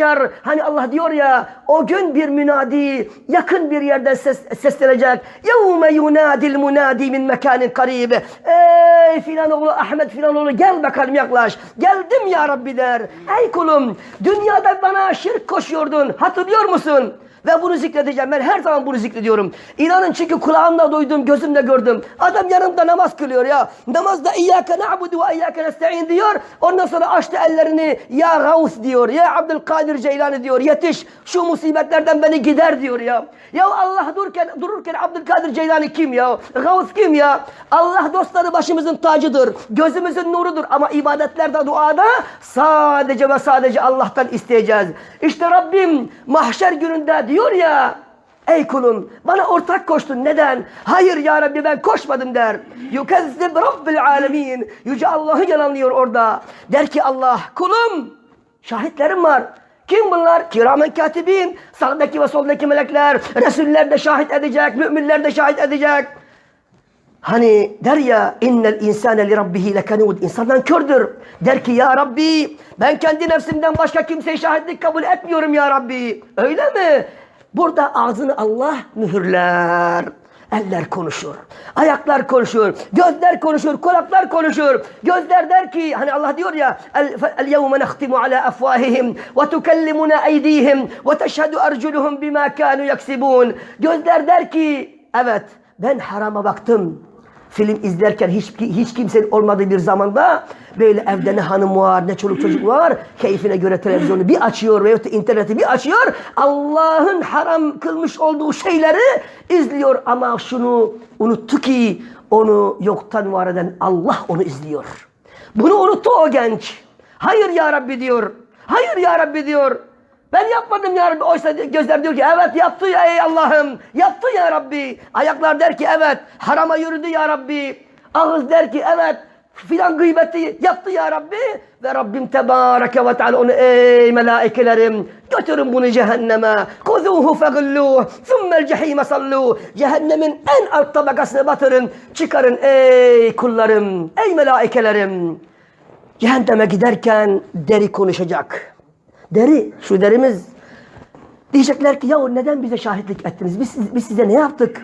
mahşer hani Allah diyor ya o gün bir münadi yakın bir yerden ses, seslenecek. Yevme yunadil munadi min mekanin karib. Ey filan oğlu Ahmet filan oğlu gel bakalım yaklaş. Geldim ya Rabbi der. Ey kulum dünyada bana şirk koşuyordun hatırlıyor musun? Ve bunu zikredeceğim. Ben her zaman bunu zikrediyorum. İnanın çünkü kulağımla duydum, gözümle gördüm. Adam yanımda namaz kılıyor ya. Namazda İyyâke na'budu ve İyyâke nesta'in diyor. Ondan sonra açtı ellerini. Ya Gavs diyor. Ya Abdülkadir Ceylani diyor. Yetiş şu musibetlerden beni gider diyor ya. Ya Allah dururken, dururken Abdülkadir Ceylani kim ya? Gavs kim ya? Allah dostları başımızın tacıdır. Gözümüzün nurudur. Ama ibadetlerde, duada sadece ve sadece Allah'tan isteyeceğiz. İşte Rabbim mahşer gününde diyor ya Ey kulum bana ortak koştun neden? Hayır ya Rabbi ben koşmadım der. Yukezzib Rabbil alemin. Yüce Allah'ı yalanlıyor orada. Der ki Allah kulum şahitlerim var. Kim bunlar? Kiramen katibin. Sağdaki ve soldaki melekler. Resuller de şahit edecek. Müminler de şahit edecek. Hani der ya innel insane li rabbihi lekanud insandan kördür. Der ki ya Rabbi ben kendi nefsimden başka kimseye şahitlik kabul etmiyorum ya Rabbi. Öyle mi? Burada ağzını Allah mühürler. Eller konuşur. Ayaklar konuşur. Gözler konuşur. Kulaklar konuşur. Gözler der ki hani Allah diyor ya el yevme nehtimu ala afvahihim ve tukellimuna eydihim ve teşhedü erculuhum bima kanu yaksibun. Gözler der ki evet ben harama baktım. Film izlerken hiç, hiç kimsenin olmadığı bir zamanda böyle evde ne hanım var ne çoluk çocuk var keyfine göre televizyonu bir açıyor veyahut da interneti bir açıyor Allah'ın haram kılmış olduğu şeyleri izliyor ama şunu unuttu ki onu yoktan var eden Allah onu izliyor. Bunu unuttu o genç. Hayır ya Rabbi diyor. Hayır ya Rabbi diyor. Ben yapmadım ya Rabbi. Oysa gözler diyor ki evet yaptı ya ey Allah'ım. Yaptı ya Rabbi. Ayaklar der ki evet. Harama yürüdü ya Rabbi. Ağız der ki evet. Filan gıybeti yaptı ya Rabbi. Ve Rabbim Tebareke ve Teala onu ey melaikelerim götürün bunu cehenneme. Kuzuhu fegulluh. Thummel cehime salluh. Cehennemin en alt tabakasına batırın. Çıkarın ey kullarım. Ey melaikelerim. Cehenneme giderken deri konuşacak. Deri, şu derimiz diyecekler ki ya neden bize şahitlik ettiniz? Biz, biz size ne yaptık?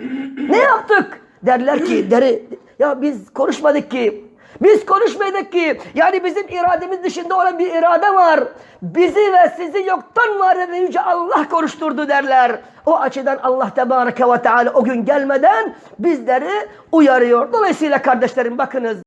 Ne yaptık? Derler ki deri ya biz konuşmadık ki. Biz konuşmadık ki. Yani bizim irademiz dışında olan bir irade var. Bizi ve sizi yoktan var eden Yüce Allah konuşturdu derler. O açıdan Allah Tebareke ve Teala o gün gelmeden bizleri uyarıyor. Dolayısıyla kardeşlerim bakınız.